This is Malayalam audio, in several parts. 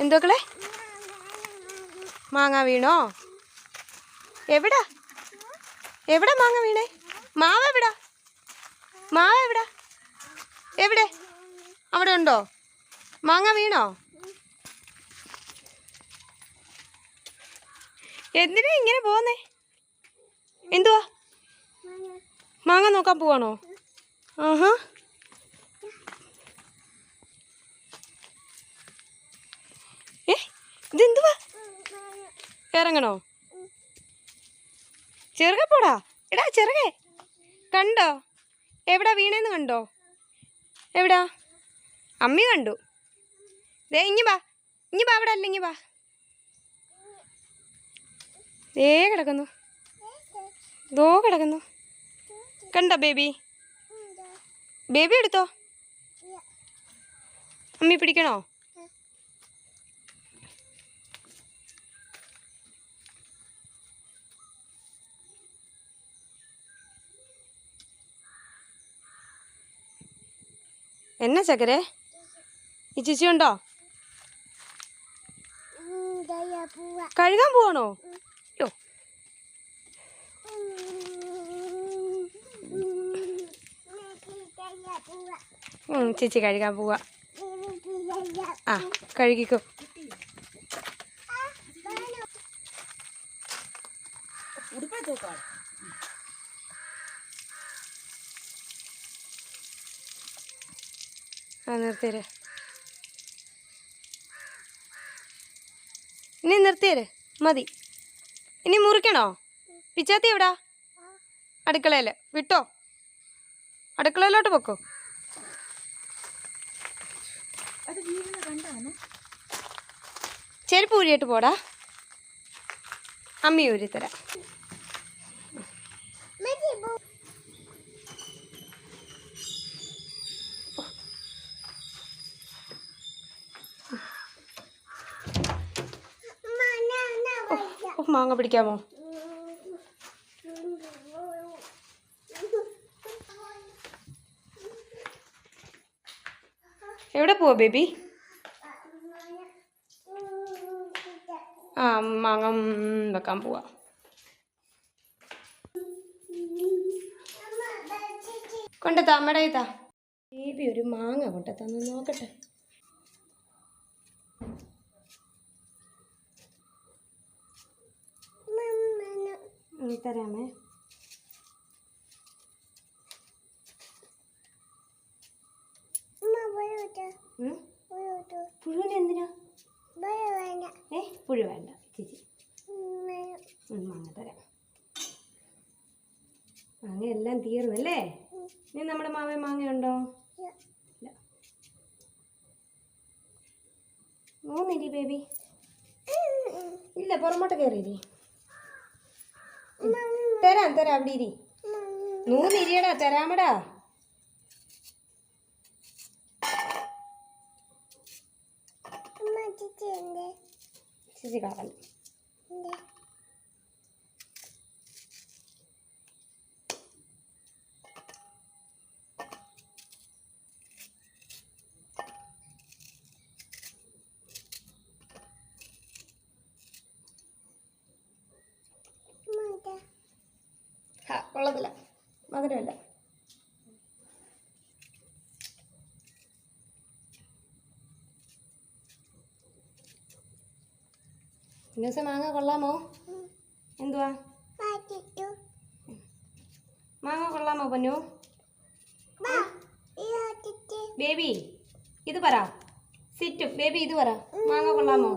എന്തോക്കളെ? മാങ്ങ വീണോ? എവിടാ? എവിടെ മാങ്ങ വീണേ? മാവ് എവിടാ? മാവ് എവിടാ? എവിടെ? അവിടെ ഉണ്ടോ? മാങ്ങ വീണോ? എന്തിനാ ഇങ്ങനെ പോന്നേ എന്തുവാ? മാങ്ങ നോക്കാൻ പോവാണോ? ആഹാ ഏ ഇതെന്തുവാ ഇറങ്ങണോ ചെറുകെ പോടാ. എടാ ചെറുകെ. കണ്ടോ? എവിടാ വീണേന്ന് കണ്ടോ? എവിടാ? അമ്മി കണ്ടു. ദേ ഇങ്ങി വാ. ഇങ്ങി വാ അവിടെ അല്ലെങ്കി വാ. ദേ കിടക്കുന്നു. ദോ കിടക്കുന്നു. കണ്ടോ ബേബി? ബേബി എടുത്തോ? അമ്മി പിടിക്കണോ? എന്നാ ചക്കരെ ഈ ചിച്ചി ഉണ്ടോ? കഴുകാൻ പോവാണോ? യോ ചേച്ചി കഴുകാൻ പോവാ. ആ കഴുകിക്കോ. ആ നിർത്തിയരെ. ഇനി നിർത്തിയരെ. മതി. ഇനി മുറിക്കണോ? പിച്ചാത്തി എവിടാ? അടുക്കളയിൽ വിട്ടോ? അടുക്കളയിലോട്ട് പൊക്കോ. ചെരുപ്പ് ഊരിയിട്ട് പോടാ. അമ്മി ഊരി ഓ, മാങ്ങ പിടിക്കാമോ? എവിടെ പോവാ ബേബി? ആ മാങ്ങ വെക്കാൻ പോവാ. കൊണ്ടെത്താ അമ്മയുടെ ഇതാ ബേബി ഒരു മാങ്ങ കൊണ്ടെത്താന്ന് നോക്കട്ടെ. ഉം, തരാമേ? പുഴുവിന് എന്തിനാ? ഏ പുഴു വേണ്ട. ചേച്ചി. മാങ്ങ തരാം. മാങ്ങ എല്ലാം തീർന്നല്ലേ ഇനി നമ്മുടെ മാവ മാങ്ങയുണ്ടോ? ഇല്ല. മൂന്നിരി ബേബി. ഇല്ല പുറമോട്ട് കയറിയിരി തരാം തരാം അവിടെ ഇരി നൂന്നിരിയടാ തരാമടാ. ചേച്ചി കളഞ്ഞു കൊള്ളത്തില്ല മധുരമില്ല ദിവസം മാങ്ങ കൊള്ളാമോ? എന്തുവാ? മാങ്ങ കൊള്ളാമോ പൊന്നു? ബേബി ഇത് പറ. സിറ്റ് ബേബി ഇത് പറ. മാങ്ങ കൊള്ളാമോ?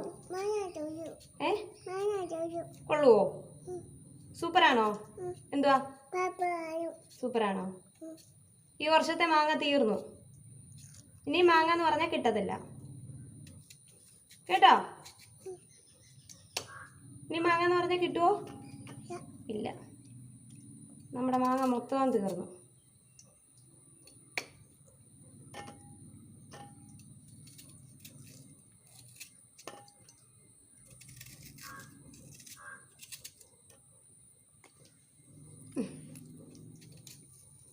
ഏ? കൊള്ളുവോ? സൂപ്പറാണോ? എന്തുവാ? സൂപ്പറാണോ? ഈ വർഷത്തെ മാങ്ങ തീർന്നു. ഇനി മാങ്ങ എന്ന് പറഞ്ഞാൽ കിട്ടത്തില്ല. കേട്ടോ? ഇനി മാങ്ങ എന്ന് പറഞ്ഞാൽ കിട്ടുമോ ഇല്ല. നമ്മുടെ മാങ്ങ മൊത്തം തീർന്നു.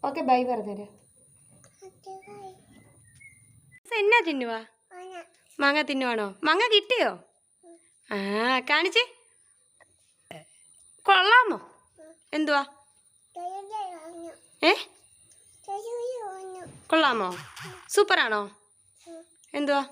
ഓക്കെ ബൈ പറഞ്ഞേരെ എന്നാ തിന്നുവാ? മാങ്ങ തിന്നുവാണോ? മാങ്ങ കിട്ടിയോ? ആ കാണിച്ചേ. കൊള്ളാമോ? എന്തുവാ? ഏ? കൊള്ളാമോ? സൂപ്പറാണോ? എന്തുവാ?